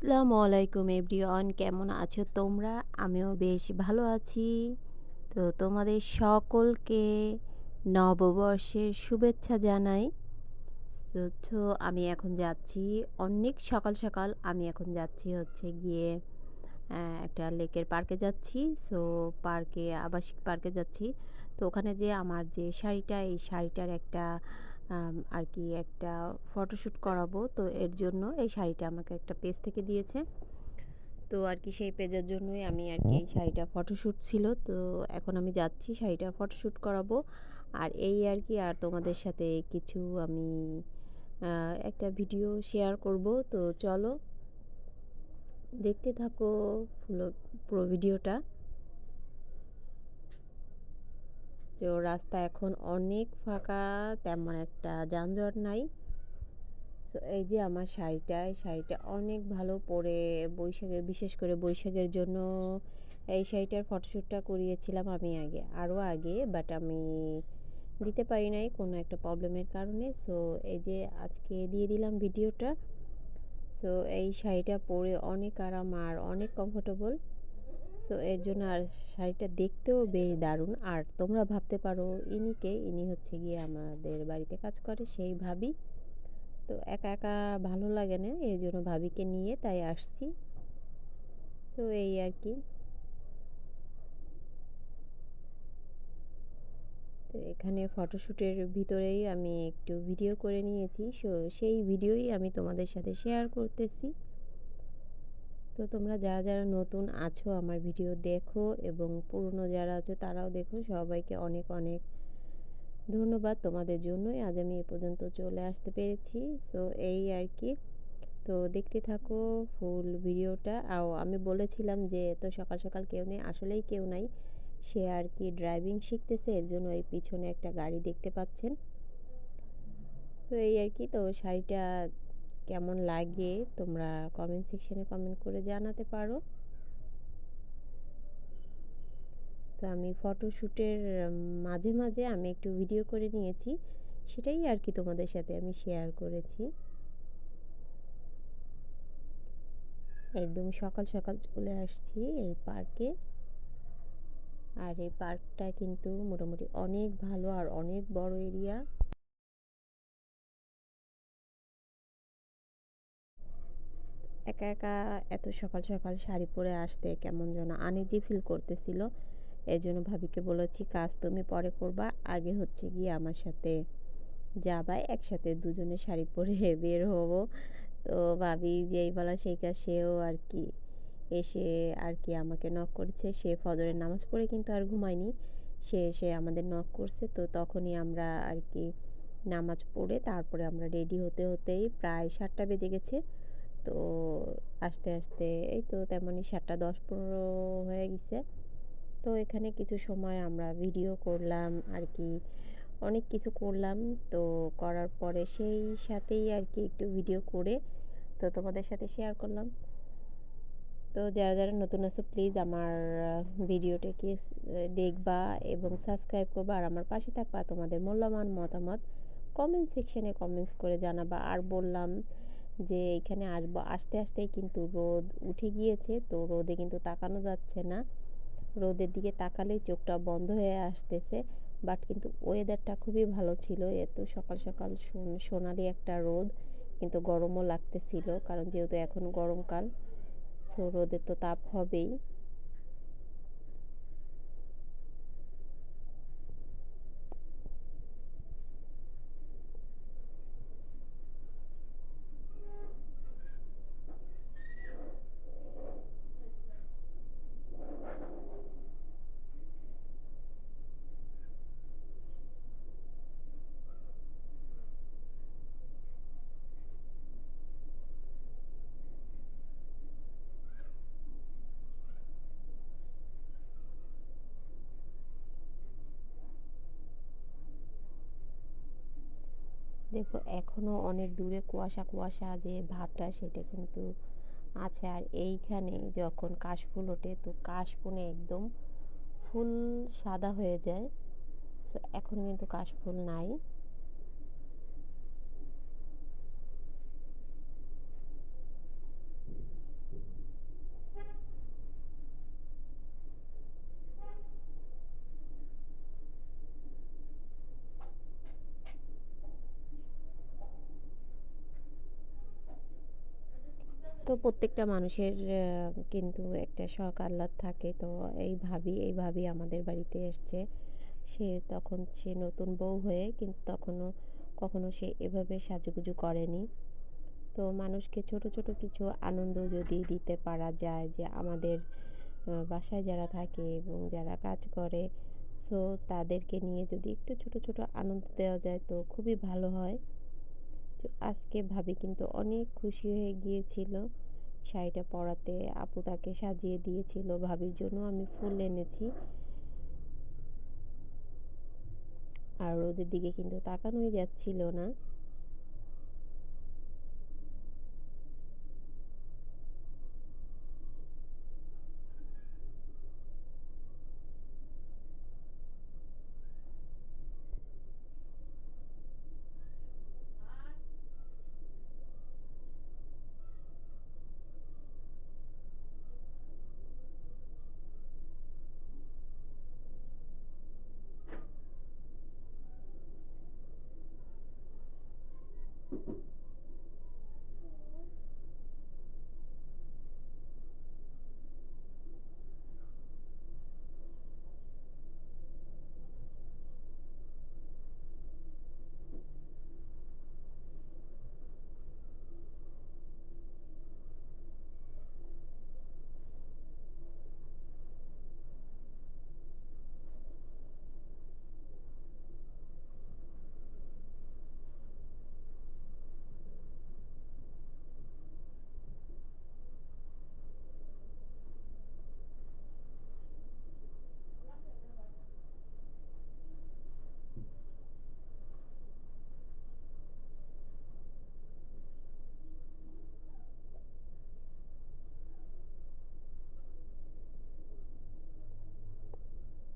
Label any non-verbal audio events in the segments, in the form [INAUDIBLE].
আসসালামু আলাইকুম এভরিওয়ান, কেমন আছো তোমরা? আমিও বেশ ভালো আছি। তো তোমাদের সকলকে নববর্ষের শুভেচ্ছা জানাই। তো আমি এখন যাচ্ছি অনেক সকাল সকাল। আমি এখন যাচ্ছি হচ্ছে গিয়ে একটা লেকের পার্কে যাচ্ছি। সো, পার্কে, আবাসিক পার্কে যাচ্ছি। তো ওখানে যে আমার যে শাড়িটা, এই শাড়িটার একটা আর কি একটা ফটোশ্যুট করাবো। তো এর জন্য এই শাড়িটা আমাকে একটা পেজ থেকে দিয়েছে। তো আর কি সেই পেজের জন্যই আমি আর কি এই শাড়িটা ফটোশ্যুট ছিল। তো এখন আমি যাচ্ছি শাড়িটা ফটোশ্যুট করাবো। আর এই আর কি আর তোমাদের সাথে কিছু আমি একটা ভিডিও শেয়ার করব। তো চলো, দেখতে থাকো পুরো ভিডিওটা তো রাস্তা এখন অনেক ফাঁকা, তেমন একটা যানজট নাই। তো এই যে আমার শাড়িটা, এই শাড়িটা অনেক ভালো পরে বৈশাখে, বিশেষ করে বৈশাখের জন্য এই শাড়িটার ফটোশ্যুটটা করিয়েছিলাম আমি আগে, আরও আগে বাট আমি দিতে পারি নাই কোনো একটা প্রবলেমের কারণে। সো এই যে আজকে দিয়ে দিলাম ভিডিওটা। সো এই শাড়িটা পরে অনেক আরাম আর অনেক কমফোর্টেবল সো এর জন্য আর শাড়িটা দেখতেও বেশ দারুণ। আর তোমরা ভাবতে পারো, ইনিকে, ইনি হচ্ছে গিয়ে আমাদের বাড়িতে কাজ করে, সেই ভাবি। তো একা একা ভালো লাগে না এই জন্য ভাবিকে নিয়ে তাই আসছি। তো এই আর কি। তো এখানে ফটোশ্যুটের ভিতরেই আমি একটু ভিডিও করে নিয়েছি। সো সেই ভিডিওই আমি তোমাদের সাথে শেয়ার করতেছি। তো তোমরা যারা যারা নতুন আছো আমার ভিডিও দেখো এবং পুরনো যারা আছে তারাও দেখো। সবাইকে অনেক অনেক ধন্যবাদ তোমাদের জন্যই। আজ আমি এ পর্যন্ত চলে আসতে পেরেছি। সো এই আর কি। তো দেখতে থাকো ফুল ভিডিওটা। আর আমি বলেছিলাম যে, এত সকাল সকাল কেউ নেই, আসলেই কেউ নাই। সে আর কি ড্রাইভিং শিখতেছে, এর জন্য এই পিছনে একটা গাড়ি দেখতে পাচ্ছেন। তো এই আর কি, তো শাড়িটা কেমন লাগে তোমরা কমেন্ট সেকশনে কমেন্ট করে জানাতে পারো। তো আমি ফটোশ্যুটের মাঝে মাঝে আমি একটু ভিডিও করে নিয়েছি, সেটাই আর কি তোমাদের সাথে আমি শেয়ার করেছি। একদম সকাল সকাল চলে আসছি এই পার্কে। আর এই পার্কটা কিন্তু মোটামুটি অনেক ভালো আর অনেক বড় এরিয়া একা একা এত সকাল সকাল শাড়ি পরে আসতে কেমন যেন আনিজি ফিল করতেছিল। এই জন্য ভাবিকে বলেছি, কাজ তুমি পরে করবা, আগে হচ্ছে গিয়ে আমার সাথে যাবা, একসাথে দুজনে শাড়ি পরে [LAUGHS] বের হব। তো ভাবি যেই বলা সেই কাজ সেও আর কি এসে আর কি আমাকে নক করেছে। সে ফজরের নামাজ পড়ে কিন্তু আর ঘুমায়নি। সে এসে আমাদের নক করছে। তো তখনই আমরা আর কি নামাজ পড়ে তারপরে আমরা রেডি হতে হতেই প্রায় সাতটা বেজে গেছে। তো আস্তে আস্তে এই তো তেমনই সাতটা দশ পনেরো হয়ে গেছে। তো এখানে কিছু সময় আমরা ভিডিও করলাম, আর কি অনেক কিছু করলাম। তো করার পরে সেই সাথেই আর কি একটু ভিডিও করে তো তোমাদের সাথে শেয়ার করলাম। তো যারা যারা নতুন আছো প্লিজ আমার ভিডিওটাকে দেখবা এবং সাবস্ক্রাইব করবা। আর আমার পাশে থাকবা তোমাদের মূল্যবান মতামত কমেন্ট সেকশনে কমেন্টস করে জানাবা। আর বললাম যে এখানে আসব, আসতে আসতেই কিন্তু রোদ উঠে গিয়েছে। তো রোদে কিন্তু তাকানো যাচ্ছে না। রোদের দিকে তাকালেই চোখটা বন্ধ হয়ে আসতেছে। বাট কিন্তু ওয়েদারটা খুবই ভালো ছিল। এত সকাল সকাল সোনালি একটা রোদ কিন্তু গরমও লাগতেছিল। কারণ যেহেতু এখন গরমকাল সো রোদের তো তাপ হবেই। দেখো এখনও অনেক দূরে কুয়াশা কুয়াশা যে ভাবটা সেটা কিন্তু আছে। আর এইখানে যখন কাশফুল ওঠে, তো কাশফুলে একদম ফুল সাদা হয়ে যায়। সো এখন কিন্তু কাশফুল নাই। তো প্রত্যেকটা মানুষের কিন্তু একটা শখ আহ্লাদ থাকে। তো এই ভাবি, এই ভাবি আমাদের বাড়িতে এসছে। সে তখন সে নতুন বউ হয়ে কিন্তু তখনও কখনো সে এভাবে সাজুগুজু করেনি। তো মানুষকে ছোট, ছোট কিছু আনন্দ যদি দিতে পারা যায় যে আমাদের বাসায় যারা থাকে এবং যারা কাজ করে সো তাদেরকে নিয়ে যদি একটু ছোট, ছোট আনন্দ দেওয়া যায় তো খুবই ভালো হয়। তো আজকে ভাবি কিন্তু অনেক খুশি হয়ে গিয়েছিল শাড়িটা পরাতে। আপু তাকে সাজিয়ে দিয়েছিল। ভাবির জন্য আমি ফুল এনেছি। আর ওদের দিকে কিন্তু তাকানোই যাচ্ছিল না।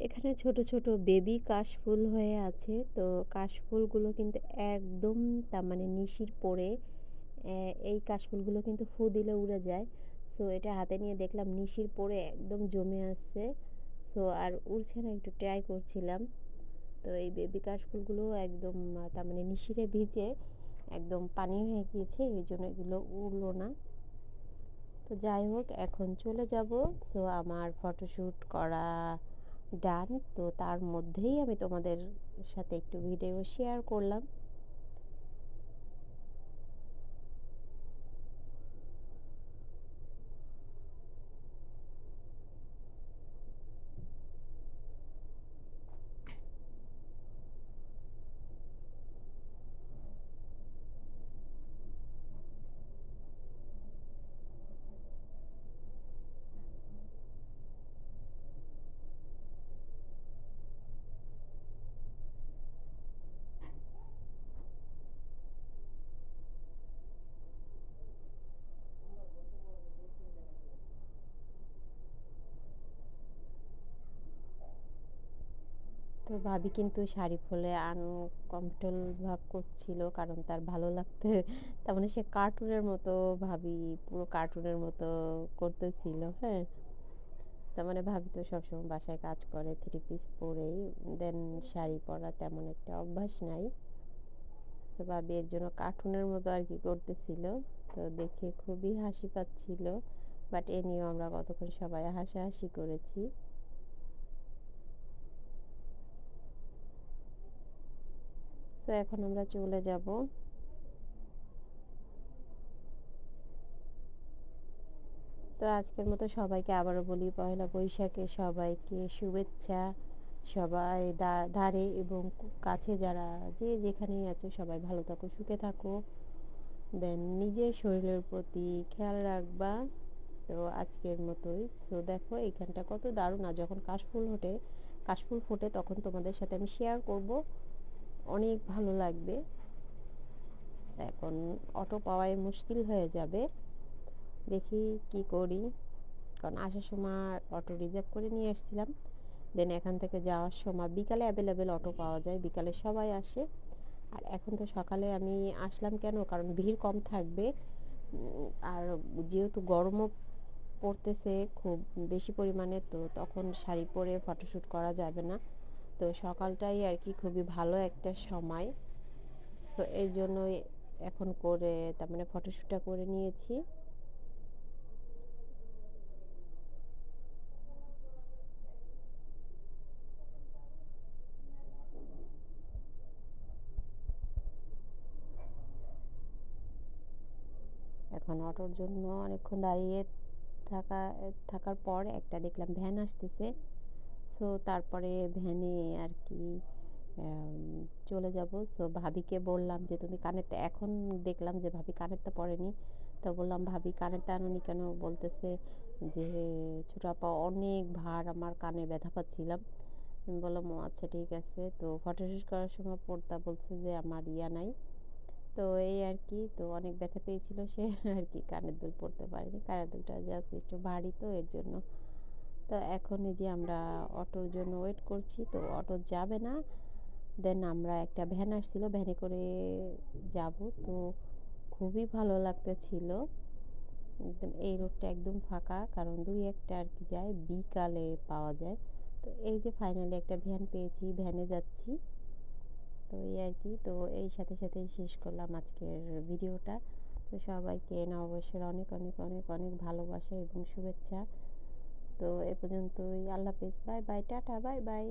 এখানে ছোট, ছোট বেবি কাশফুল হয়ে আছে। তো কাশফুলগুলো কিন্তু একদম তার মানে নিশির অ্যা এই কাশফুলগুলো কিন্তু ফু দিলে উড়ে যায়। সো এটা হাতে নিয়ে দেখলাম নিশির পড়ে একদম জমে আসছে সো আর উড়ছে না একটু ট্রাই করছিলাম। তো এই বেবি কাশফুলগুলো একদম তার মানে নিশিরে ভিজে একদম পানি হয়ে গিয়েছে। এই জন্য এগুলো উড়লো না। তো যাই হোক এখন চলে যাব। সো আমার ফটোশ্যুট করা ডান। তো তার মধ্যেই আমি তোমাদের সাথে একটু ভিডিও শেয়ার করলাম। তো ভাবি কিন্তু শাড়ি পরলে আনকমফোর্টেবল ভাব করছিল, কারণ তার ভালো লাগতে [LAUGHS] তার মানে সে কার্টুনের মতো ভাবি, পুরো কার্টুনের মতো করতেছিল হ্যাঁ। তার মানে ভাবি তো সবসময় বাসায় কাজ করে থ্রি পিস পরেই দেন শাড়ি পরা তেমন একটা অভ্যাস নাই। তো ভাবি এর জন্য কার্টুনের মতো আর কি করতেছিল, তো দেখে খুবই হাসি পাচ্ছিল। বাট এ নিয়েও আমরা কতক্ষণ সবাই হাসাহাসি করেছি। তো এখন আমরা চলে যাব। তো আজকের মতো সবাইকে আবারও বলি পয়লা বৈশাখে সবাইকে শুভেচ্ছা। সবাই ধারে এবং কাছে যারা যে যেখানেই আছো, সবাই ভালো থাকো, সুখে থাকো। দেন নিজের শরীরের প্রতি খেয়াল রাখবা। তো আজকের মতোই। তো দেখো, এইখানটা কত দারুণ। আর যখন কাশফুল ওঠে, কাশফুল ফোটে, তখন তোমাদের সাথে আমি শেয়ার করব। অনেক ভালো লাগবে। এখন অটো পাওয়াই মুশকিল হয়ে যাবে। দেখি কি করি। কারণ আসার সময় অটো রিজার্ভ করে নিয়ে এসেছিলাম দেন এখান থেকে যাওয়ার সময় বিকালে অ্যাভেলেবেল অটো পাওয়া যায়। বিকালে সবাই আসে। আর এখন তো সকালে আমি আসলাম কেন? কারণ ভিড় কম থাকবে। আর যেহেতু গরমও পড়তেছে, খুব বেশি পরিমাণে, তো তখন শাড়ি পরে ফটোশ্যুট করা যাবে না। তো সকালটাই আর কি খুবই ভালো একটা সময়। তো এই জন্যই এখন করে তার মানে ফটোশ্যুটটা করে নিয়েছি। এখন অটোর জন্য অনেকক্ষণ দাঁড়িয়ে থাকা, থাকার পর একটা দেখলাম ভ্যান আসতেছে। সো তারপরে ভ্যানে আর কি চলে যাব। সো ভাবিকে বললাম যে, তুমি কানেরটা এখন দেখলাম যে ভাবি কানেরটা পরেনি তো বললাম, ভাবি কানেরটা আনোনি কেন? বলতেছে যে, ছোটো আপা, অনেক ভার আমার কানে ব্যথা পাচ্ছিলাম। আমি বললাম, ও আচ্ছা ঠিক আছে। তো ফটোশ্যুট করার সময় পড়তা বলছে যে, আমার ইয়া নাই। তো এই আর কি তো অনেক ব্যথা পেয়েছিল সে আর কি কানের দুল পড়তে পারেনি। কানের দুলটা জাস্ট একটু ভারী তো, এর জন্য তো এখন এই যে আমরা অটোর জন্য ওয়েট করছি, তো অটো যাবে না। দেন আমরা একটা ভ্যান আসছিল ভ্যানে করে যাব। তো খুবই ভালো লাগতেছিল। একদম এই রোডটা একদম ফাঁকা, কারণ দুই একটা আর কি যায়, বিকালে পাওয়া যায়। তো এই যে ফাইনালি একটা ভ্যান পেয়েছি ভ্যানে যাচ্ছি। তো এই আর কি, তো এই সাথে সাথেই শেষ করলাম আজকের ভিডিওটা তো সবাইকে নববর্ষের অনেক অনেক অনেক অনেক ভালোবাসা এবং শুভেচ্ছা। তো এ পর্যন্তই। আল্লাহ হাফিজ। Bye bye. Tata. Bye bye.